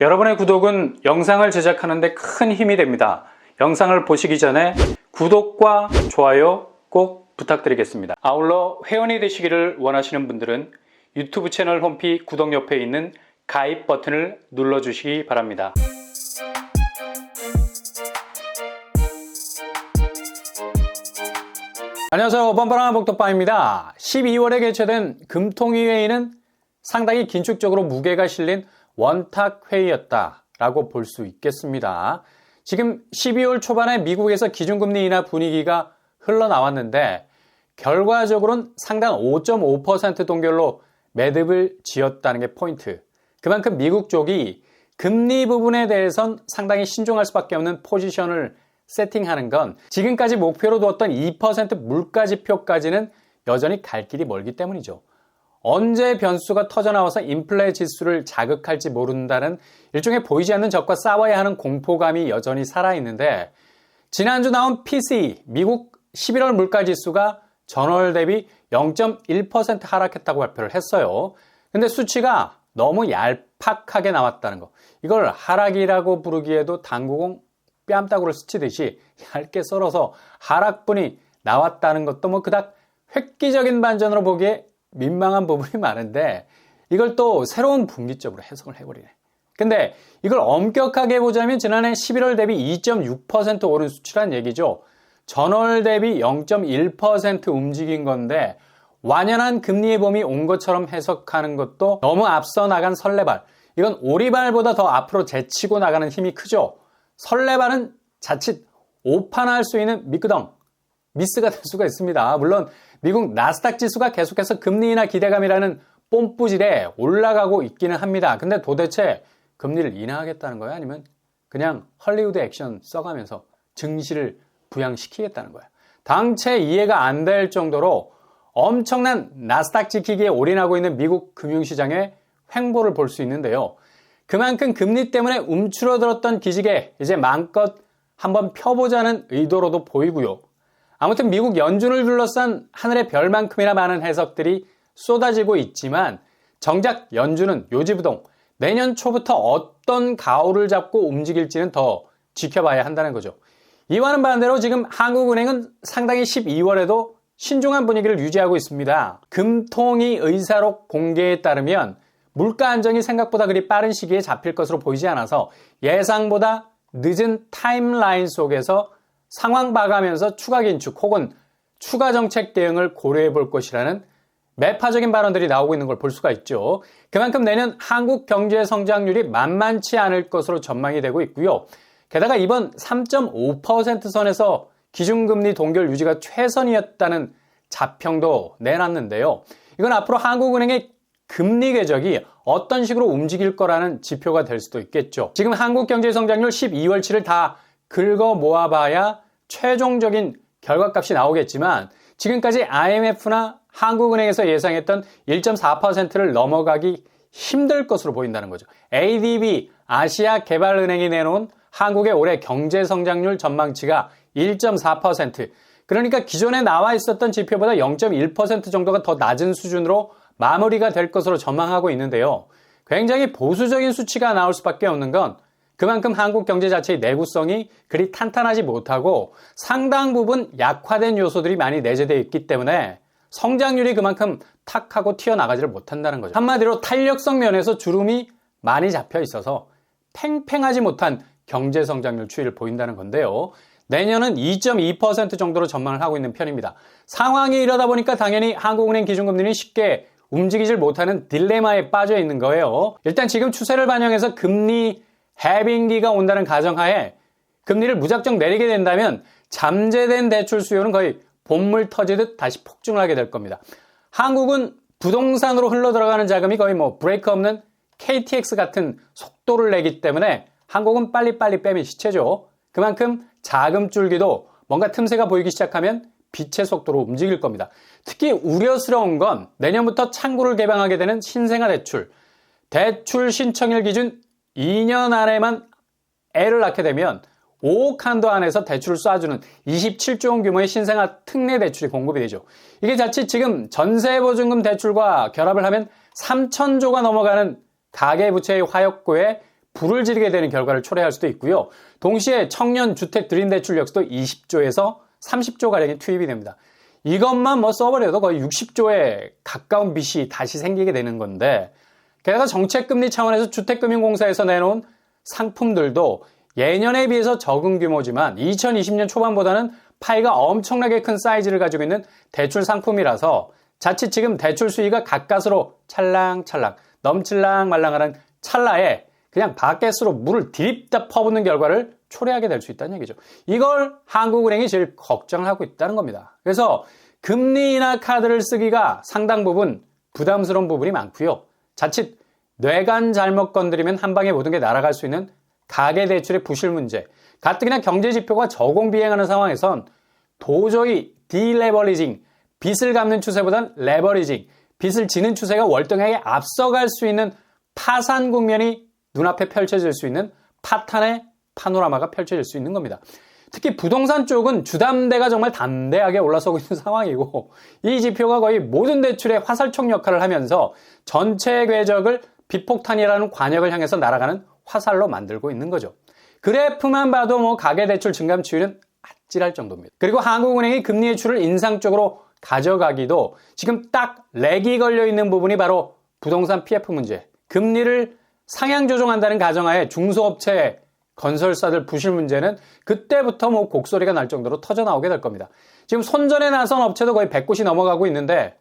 여러분의 구독은 영상을 제작하는 데 큰 힘이 됩니다. 영상을 보시기 전에 구독과 좋아요 꼭 부탁드리겠습니다. 아울러 회원이 되시기를 원하시는 분들은 유튜브 채널 홈피 구독 옆에 있는 가입 버튼을 눌러주시기 바랍니다. 안녕하세요. 뻔뻔한 복덕방입니다. 12월에 개최된 금통위 회의는 상당히 긴축적으로 무게가 실린 원탁회의였다라고 볼 수 있겠습니다. 지금 12월 초반에 미국에서 기준금리 인하 분위기가 흘러나왔는데 결과적으로는 상당 5.5% 동결로 매듭을 지었다는 게 포인트. 그만큼 미국 쪽이 금리 부분에 대해선 상당히 신중할 수밖에 없는 포지션을 세팅하는 건 지금까지 목표로 두었던 2% 물가 지표까지는 여전히 갈 길이 멀기 때문이죠. 언제 변수가 터져나와서 인플레 지수를 자극할지 모른다는 일종의 보이지 않는 적과 싸워야 하는 공포감이 여전히 살아있는데 지난주 나온 PC 미국 11월 물가 지수가 전월 대비 0.1% 하락했다고 발표를 했어요. 근데 수치가 너무 얄팍하게 나왔다는 거. 이걸 하락이라고 부르기에도 당구공 뺨따구를 스치듯이 얇게 썰어서 하락분이 나왔다는 것도 뭐 그닥 획기적인 반전으로 보기에 민망한 부분이 많은데 이걸 또 새로운 분기점으로 해석을 해버리네. 근데 이걸 엄격하게 보자면 지난해 11월 대비 2.6% 오른 수치란 얘기죠. 전월 대비 0.1% 움직인 건데 완연한 금리의 봄이 온 것처럼 해석하는 것도 너무 앞서 나간 설레발. 이건 오리발보다 더 앞으로 제치고 나가는 힘이 크죠. 설레발은 자칫 오판할 수 있는 미끄덩, 미스가 될 수가 있습니다. 물론 미국 나스닥 지수가 계속해서 금리 인하 기대감이라는 뽐뿌질에 올라가고 있기는 합니다. 근데 도대체 금리를 인하하겠다는 거야? 아니면 그냥 헐리우드 액션 써가면서 증시를 부양시키겠다는 거야? 당체 이해가 안 될 정도로 엄청난 나스닥 지키기에 올인하고 있는 미국 금융시장의 횡보를 볼 수 있는데요. 그만큼 금리 때문에 움츠러들었던 기지개 이제 마음껏 한번 펴보자는 의도로도 보이고요. 아무튼 미국 연준을 둘러싼 하늘의 별만큼이나 많은 해석들이 쏟아지고 있지만 정작 연준은 요지부동 내년 초부터 어떤 가오를 잡고 움직일지는 더 지켜봐야 한다는 거죠. 이와는 반대로 지금 한국은행은 상당히 12월에도 신중한 분위기를 유지하고 있습니다. 금통위 의사록 공개에 따르면 물가 안정이 생각보다 그리 빠른 시기에 잡힐 것으로 보이지 않아서 예상보다 늦은 타임라인 속에서 상황 봐가면서 추가 긴축 혹은 추가 정책 대응을 고려해 볼 것이라는 매파적인 발언들이 나오고 있는 걸 볼 수가 있죠. 그만큼 내년 한국 경제 성장률이 만만치 않을 것으로 전망이 되고 있고요. 게다가 이번 3.5% 선에서 기준금리 동결 유지가 최선이었다는 자평도 내놨는데요. 이건 앞으로 한국은행의 금리 궤적이 어떤 식으로 움직일 거라는 지표가 될 수도 있겠죠. 지금 한국 경제 성장률 12월치를 다 긁어 모아봐야 최종적인 결과값이 나오겠지만 지금까지 IMF나 한국은행에서 예상했던 1.4%를 넘어가기 힘들 것으로 보인다는 거죠. ADB, 아시아 개발은행이 내놓은 한국의 올해 경제 성장률 전망치가 1.4%. 그러니까 기존에 나와 있었던 지표보다 0.1% 정도가 더 낮은 수준으로 마무리가 될 것으로 전망하고 있는데요. 굉장히 보수적인 수치가 나올 수밖에 없는 건 그만큼 한국 경제 자체의 내구성이 그리 탄탄하지 못하고 상당 부분 약화된 요소들이 많이 내재되어 있기 때문에 성장률이 그만큼 탁 하고 튀어나가지를 못한다는 거죠. 한마디로 탄력성 면에서 주름이 많이 잡혀 있어서 팽팽하지 못한 경제 성장률 추이를 보인다는 건데요. 내년은 2.2% 정도로 전망을 하고 있는 편입니다. 상황이 이러다 보니까 당연히 한국은행 기준금리는 쉽게 움직이질 못하는 딜레마에 빠져 있는 거예요. 일단 지금 추세를 반영해서 금리 해빙기가 온다는 가정하에 금리를 무작정 내리게 된다면 잠재된 대출 수요는 거의 본물 터지듯 다시 폭증을 하게 될 겁니다. 한국은 부동산으로 흘러 들어가는 자금이 거의 뭐 브레이크 없는 KTX 같은 속도를 내기 때문에 한국은 빨리빨리 빼면 시체죠. 그만큼 자금 줄기도 뭔가 틈새가 보이기 시작하면 빛의 속도로 움직일 겁니다. 특히 우려스러운 건 내년부터 창구를 개방하게 되는 신생아 대출. 대출 신청일 기준 2년 안에만 애를 낳게 되면 5억 한도 안에서 대출을 쏴주는 27조 원 규모의 신생아 특례 대출이 공급이 되죠. 이게 자칫 지금 전세보증금 대출과 결합을 하면 3천조가 넘어가는 가계부채의 화역고에 불을 지르게 되는 결과를 초래할 수도 있고요. 동시에 청년 주택 드림 대출 역시도 20조에서 30조 가량이 투입이 됩니다. 이것만 뭐 써버려도 거의 60조에 가까운 빚이 다시 생기게 되는 건데 게다가 정책금리 차원에서 주택금융공사에서 내놓은 상품들도 예년에 비해서 적은 규모지만 2020년 초반보다는 파이가 엄청나게 큰 사이즈를 가지고 있는 대출 상품이라서 자칫 지금 대출 수위가 가까스로 찰랑찰랑 넘칠랑 말랑하는 찰나에 그냥 바켓으로 물을 디립다 퍼붓는 결과를 초래하게 될 수 있다는 얘기죠. 이걸 한국은행이 제일 걱정하고 있다는 겁니다. 그래서 금리 인하 카드를 쓰기가 상당 부분 부담스러운 부분이 많고요. 자칫 뇌간 잘못 건드리면 한 방에 모든 게 날아갈 수 있는 가계 대출의 부실 문제, 가뜩이나 경제 지표가 저공 비행하는 상황에선 도저히 디레버리징, 빚을 갚는 추세보단 레버리징, 빚을 지는 추세가 월등하게 앞서갈 수 있는 파산 국면이 눈앞에 펼쳐질 수 있는 파탄의 파노라마가 펼쳐질 수 있는 겁니다. 특히 부동산 쪽은 주담대가 정말 담대하게 올라서고 있는 상황이고 이 지표가 거의 모든 대출의 화살촉 역할을 하면서 전체 궤적을 비폭탄이라는 관역을 향해서 날아가는 화살로 만들고 있는 거죠. 그래프만 봐도 뭐 가계대출 증감 추이는 아찔할 정도입니다. 그리고 한국은행이 금리 예출을 인상적으로 가져가기도 지금 딱 렉이 걸려 있는 부분이 바로 부동산 PF 문제. 금리를 상향 조정한다는 가정하에 중소업체 건설사들 부실 문제는 그때부터 뭐 곡소리가 날 정도로 터져 나오게 될 겁니다. 지금 손전에 나선 업체도 거의 100곳이 넘어가고 있는데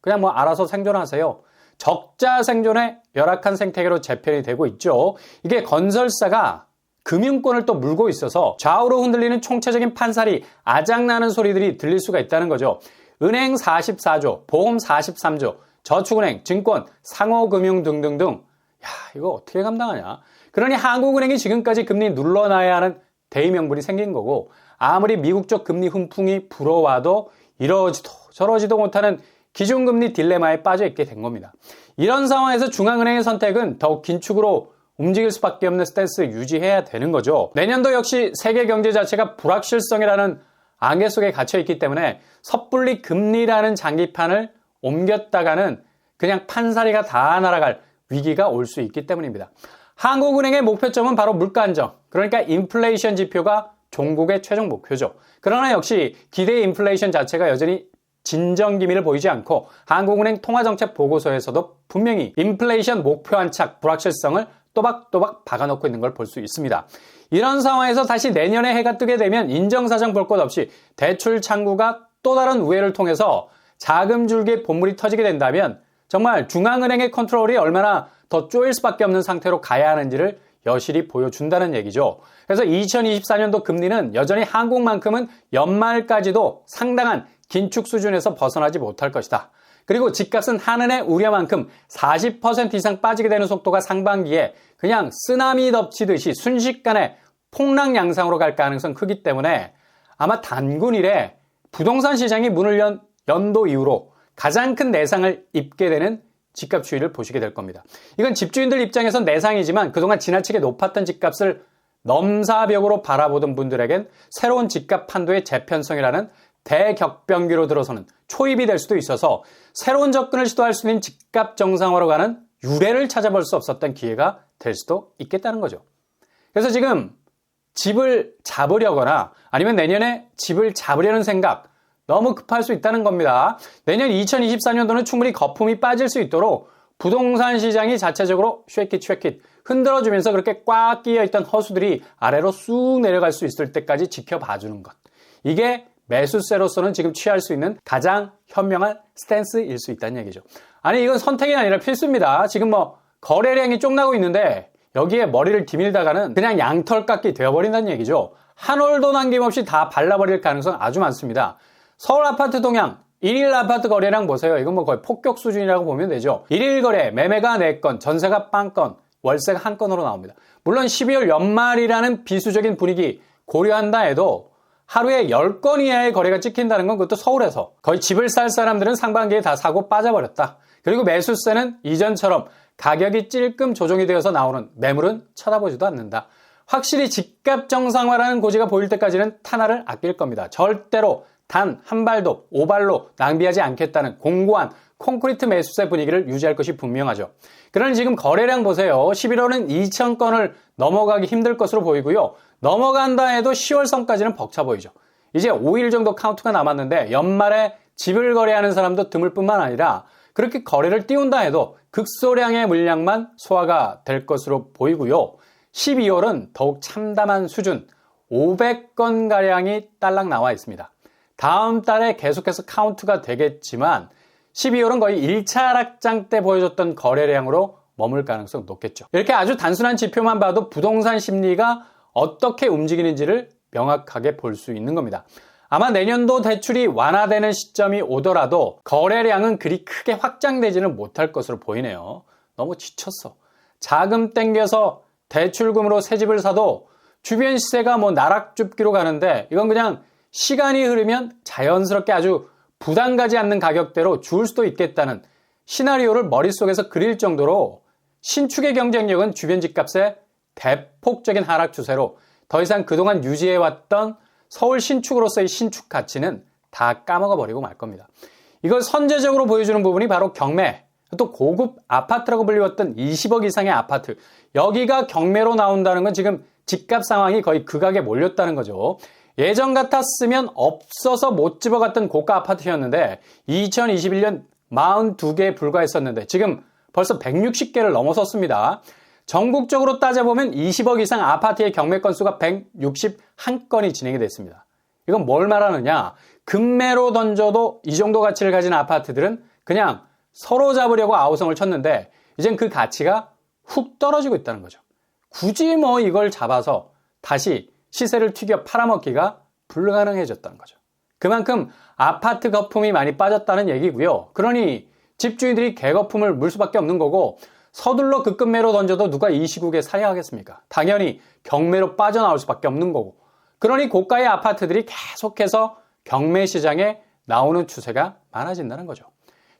그냥 뭐 알아서 생존하세요. 적자 생존의 열악한 생태계로 재편이 되고 있죠. 이게 건설사가 금융권을 또 물고 있어서 좌우로 흔들리는 총체적인 판살이 아작나는 소리들이 들릴 수가 있다는 거죠. 은행 44조, 보험 43조, 저축은행, 증권, 상호금융 등등등. 야, 이거 어떻게 감당하냐? 그러니 한국은행이 지금까지 금리 눌러놔야 하는 대의명분이 생긴 거고 아무리 미국 쪽 금리 훈풍이 불어와도 이러지도 저러지도 못하는 기준금리 딜레마에 빠져 있게 된 겁니다. 이런 상황에서 중앙은행의 선택은 더욱 긴축으로 움직일 수밖에 없는 스탠스를 유지해야 되는 거죠. 내년도 역시 세계 경제 자체가 불확실성이라는 안개 속에 갇혀 있기 때문에 섣불리 금리라는 장기판을 옮겼다가는 그냥 판사리가 다 날아갈 위기가 올 수 있기 때문입니다. 한국은행의 목표점은 바로 물가 안정, 그러니까 인플레이션 지표가 종국의 최종 목표죠. 그러나 역시 기대 인플레이션 자체가 여전히 진정 기미를 보이지 않고 한국은행 통화정책 보고서에서도 분명히 인플레이션 목표 안착 불확실성을 또박또박 박아놓고 있는 걸 볼 수 있습니다. 이런 상황에서 다시 내년에 해가 뜨게 되면 인정사정 볼 것 없이 대출 창구가 또 다른 우회를 통해서 자금 줄기에 본물이 터지게 된다면 정말 중앙은행의 컨트롤이 얼마나 더 쪼일 수밖에 없는 상태로 가야 하는지를 여실히 보여준다는 얘기죠. 그래서 2024년도 금리는 여전히 한국만큼은 연말까지도 상당한 긴축 수준에서 벗어나지 못할 것이다. 그리고 집값은 한은의 우려만큼 40% 이상 빠지게 되는 속도가 상반기에 그냥 쓰나미 덮치듯이 순식간에 폭락 양상으로 갈 가능성 크기 때문에 아마 단군 일에 부동산 시장이 문을 연 연도 이후로 가장 큰 내상을 입게 되는 집값 추이를 보시게 될 겁니다. 이건 집주인들 입장에선 내상이지만 그동안 지나치게 높았던 집값을 넘사벽으로 바라보던 분들에겐 새로운 집값 판도의 재편성이라는 대격변기로 들어서는 초입이 될 수도 있어서 새로운 접근을 시도할 수 있는 집값 정상화로 가는 유례를 찾아볼 수 없었던 기회가 될 수도 있겠다는 거죠. 그래서 지금 집을 잡으려거나 아니면 내년에 집을 잡으려는 생각 너무 급할 수 있다는 겁니다. 내년 2024년도는 충분히 거품이 빠질 수 있도록 부동산 시장이 자체적으로 쉐킷 쉐킷 흔들어주면서 그렇게 꽉 끼어있던 허수들이 아래로 쑥 내려갈 수 있을 때까지 지켜봐주는 것. 이게 매수세로서는 지금 취할 수 있는 가장 현명한 스탠스일 수 있다는 얘기죠. 아니 이건 선택이 아니라 필수입니다. 지금 뭐 거래량이 쪽나고 있는데 여기에 머리를 디밀다가는 그냥 양털깎이 되어버린다는 얘기죠. 한 올도 남김없이 다 발라버릴 가능성 아주 많습니다. 서울 아파트 동향 1일 아파트 거래량 보세요. 이건 뭐 거의 폭격 수준이라고 보면 되죠. 1일 거래, 매매가 4건, 전세가 빵건, 월세가 한 건으로 나옵니다. 물론 12월 연말이라는 비수적인 분위기 고려한다 해도 하루에 10건 이하의 거래가 찍힌다는 건 그것도 서울에서 거의 집을 살 사람들은 상반기에 다 사고 빠져버렸다. 그리고 매수세는 이전처럼 가격이 찔끔 조정이 되어서 나오는 매물은 쳐다보지도 않는다. 확실히 집값 정상화라는 고지가 보일 때까지는 탄화를 아낄 겁니다. 절대로 단 한 발도 오발로 낭비하지 않겠다는 공고한 콘크리트 매수세 분위기를 유지할 것이 분명하죠. 그러니 지금 거래량 보세요. 11월은 2천 건을 넘어가기 힘들 것으로 보이고요. 넘어간다 해도 10월 선까지는 벅차 보이죠. 이제 5일 정도 카운트가 남았는데 연말에 집을 거래하는 사람도 드물 뿐만 아니라 그렇게 거래를 띄운다 해도 극소량의 물량만 소화가 될 것으로 보이고요. 12월은 더욱 참담한 수준 500건가량이 딸랑 나와 있습니다. 다음 달에 계속해서 카운트가 되겠지만 12월은 거의 1차 하락장 때 보여줬던 거래량으로 머물 가능성 높겠죠. 이렇게 아주 단순한 지표만 봐도 부동산 심리가 어떻게 움직이는지를 명확하게 볼 수 있는 겁니다. 아마 내년도 대출이 완화되는 시점이 오더라도 거래량은 그리 크게 확장되지는 못할 것으로 보이네요. 너무 지쳤어. 자금 땡겨서 대출금으로 새 집을 사도 주변 시세가 뭐 나락 줍기로 가는데 이건 그냥 시간이 흐르면 자연스럽게 아주 부담 가지 않는 가격대로 줄 수도 있겠다는 시나리오를 머릿속에서 그릴 정도로 신축의 경쟁력은 주변 집값의 대폭적인 하락 추세로 더 이상 그동안 유지해왔던 서울 신축으로서의 신축 가치는 다 까먹어 버리고 말 겁니다. 이걸 선제적으로 보여주는 부분이 바로 경매, 또 고급 아파트라고 불리웠던 20억 이상의 아파트. 여기가 경매로 나온다는 건 지금 집값 상황이 거의 극악에 몰렸다는 거죠. 예전 같았으면 없어서 못 집어갔던 고가 아파트였는데 2021년 42개에 불과했었는데 지금 벌써 160개를 넘어섰습니다. 전국적으로 따져보면 20억 이상 아파트의 경매 건수가 161건이 진행이 됐습니다. 이건 뭘 말하느냐? 금매로 던져도 이 정도 가치를 가진 아파트들은 그냥 서로 잡으려고 아우성을 쳤는데 이젠 그 가치가 훅 떨어지고 있다는 거죠. 굳이 뭐 이걸 잡아서 다시 시세를 튀겨 팔아먹기가 불가능해졌다는 거죠. 그만큼 아파트 거품이 많이 빠졌다는 얘기고요. 그러니 집주인들이 개거품을 물 수밖에 없는 거고 서둘러 급급매로 던져도 누가 이 시국에 사야 하겠습니까? 당연히 경매로 빠져나올 수밖에 없는 거고. 그러니 고가의 아파트들이 계속해서 경매 시장에 나오는 추세가 많아진다는 거죠.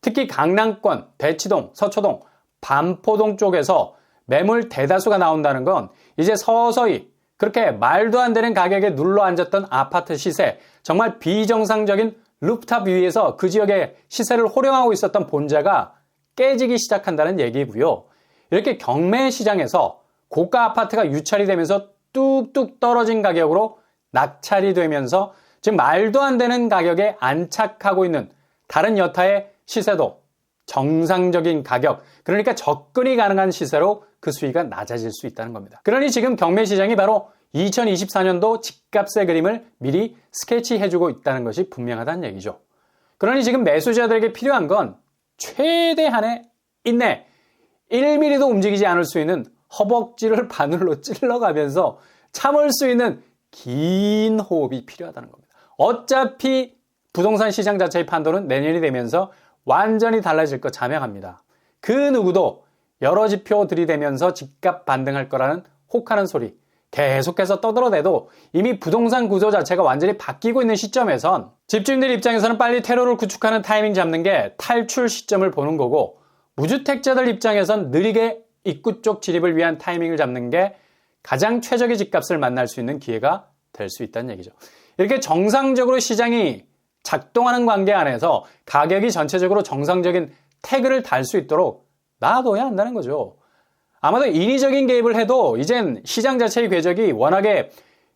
특히 강남권, 대치동, 서초동, 반포동 쪽에서 매물 대다수가 나온다는 건 이제 서서히 그렇게 말도 안 되는 가격에 눌러 앉았던 아파트 시세, 정말 비정상적인 루프탑 위에서 그 지역의 시세를 호령하고 있었던 본자가 깨지기 시작한다는 얘기고요. 이렇게 경매 시장에서 고가 아파트가 유찰이 되면서 뚝뚝 떨어진 가격으로 낙찰이 되면서 지금 말도 안 되는 가격에 안착하고 있는 다른 여타의 시세도 정상적인 가격, 그러니까 접근이 가능한 시세로 그 수위가 낮아질 수 있다는 겁니다. 그러니 지금 경매 시장이 바로 2024년도 집값의 그림을 미리 스케치해주고 있다는 것이 분명하다는 얘기죠. 그러니 지금 매수자들에게 필요한 건 최대한의 인내, 1mm도 움직이지 않을 수 있는 허벅지를 바늘로 찔러가면서 참을 수 있는 긴 호흡이 필요하다는 겁니다. 어차피 부동산 시장 자체의 판도는 내년이 되면서 완전히 달라질 거 자명합니다. 그 누구도 여러 지표 들이대면서 집값 반등할 거라는 혹하는 소리 계속해서 떠들어대도 이미 부동산 구조 자체가 완전히 바뀌고 있는 시점에선 집주인들 입장에서는 빨리 테러를 구축하는 타이밍 잡는 게 탈출 시점을 보는 거고 무주택자들 입장에선 느리게 입구 쪽 진입을 위한 타이밍을 잡는 게 가장 최적의 집값을 만날 수 있는 기회가 될 수 있다는 얘기죠. 이렇게 정상적으로 시장이 작동하는 관계 안에서 가격이 전체적으로 정상적인 태그를 달 수 있도록 놔둬야 한다는 거죠. 아마도 인위적인 개입을 해도 이젠 시장 자체의 궤적이 워낙에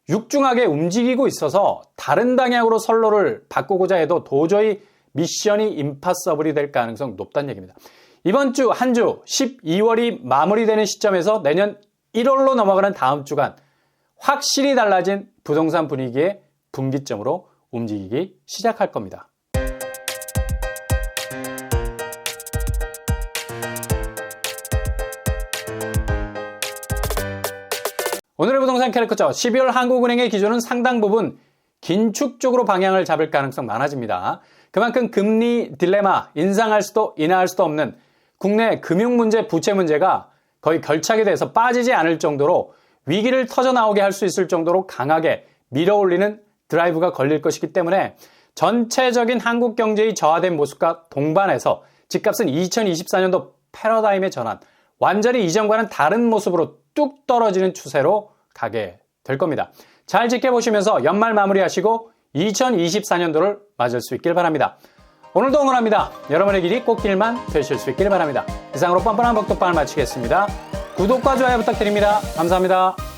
육중하게 움직이고 있어서 다른 방향으로 선로를 바꾸고자 해도 도저히 미션이 임파서블이 될 가능성 높다는 얘기입니다. 이번 주 한주 12월이 마무리되는 시점에서 내년 1월로 넘어가는 다음 주간 확실히 달라진 부동산 분위기의 분기점으로 움직이기 시작할 겁니다. 오늘의 부동산 캐릭터죠. 12월 한국은행의 기조는 상당 부분 긴축 쪽으로 방향을 잡을 가능성 많아집니다. 그만큼 금리 딜레마, 인상할 수도 인하할 수도 없는 국내 금융 문제, 부채 문제가 거의 결착이 돼서 빠지지 않을 정도로 위기를 터져 나오게 할 수 있을 정도로 강하게 밀어올리는 드라이브가 걸릴 것이기 때문에 전체적인 한국 경제의 저하된 모습과 동반해서 집값은 2024년도 패러다임의 전환, 완전히 이전과는 다른 모습으로 뚝 떨어지는 추세로 가게 될 겁니다. 잘 지켜보시면서 연말 마무리하시고 2024년도를 맞을 수 있길 바랍니다. 오늘도 응원합니다. 여러분의 길이 꽃길만 되실 수 있길 바랍니다. 이상으로 뻔뻔한 복덕방을 마치겠습니다. 구독과 좋아요 부탁드립니다. 감사합니다.